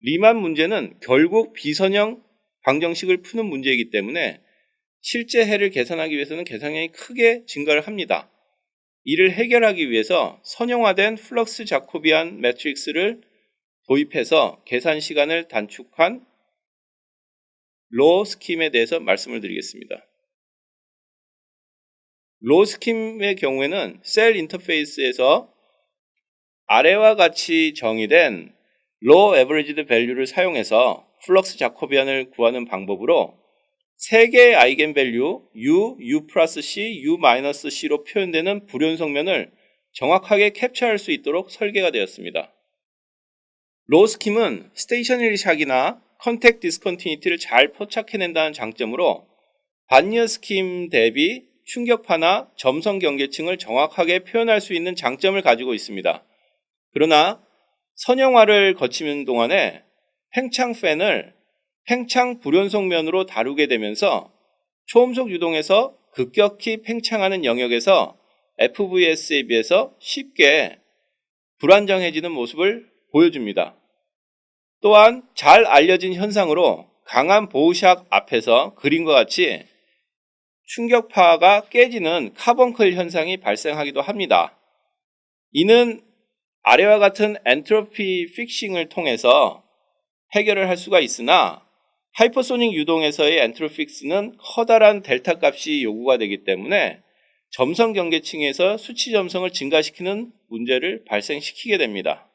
리만 문제는 결국 비선형 방정식을 푸는 문제이기 때문에 실제 해를 계산하기 위해서는 계산량이 크게 증가를 합니다. 이를 해결하기 위해서 선형화된 플럭스 자코비안 매트릭스를 도입해서 계산 시간을 단축한 로 스킴에 대해서 말씀을 드리겠습니다. 로 스킴의 경우에는 셀 인터페이스에서 아래와 같이 정의된 로 에버리지드 밸류를 사용해서 플럭스 자코비안을 구하는 방법으로 세 개의 아이겐 밸류 u, u 플러스 c, u 마이너스 c로 표현되는 불연속면을 정확하게 캡처할 수 있도록 설계가 되었습니다. 로 스킴은 스테이셔너리 샥이나 컨택 디스컨티니티를 잘 포착해낸다는 장점으로 반니어 스킴 대비 충격파나 점성 경계층을 정확하게 표현할 수 있는 장점을 가지고 있습니다. 그러나 선형화를 거치는 동안에 팽창 팬을 팽창 불연속면으로 다루게 되면서 초음속 유동에서 급격히 팽창하는 영역에서 FVS에 비해서 쉽게 불안정해지는 모습을 보여줍니다. 또한 잘 알려진 현상으로 강한 보호샥 앞에서 그림과 같이 충격파가 깨지는 카본클 현상이 발생하기도 합니다. 이는 아래와 같은 엔트로피 픽싱을 통해서 해결을 할 수가 있으나 하이퍼소닉 유동에서의 엔트로픽스는 커다란 델타 값이 요구가 되기 때문에 점성 경계층에서 수치 점성을 증가시키는 문제를 발생시키게 됩니다.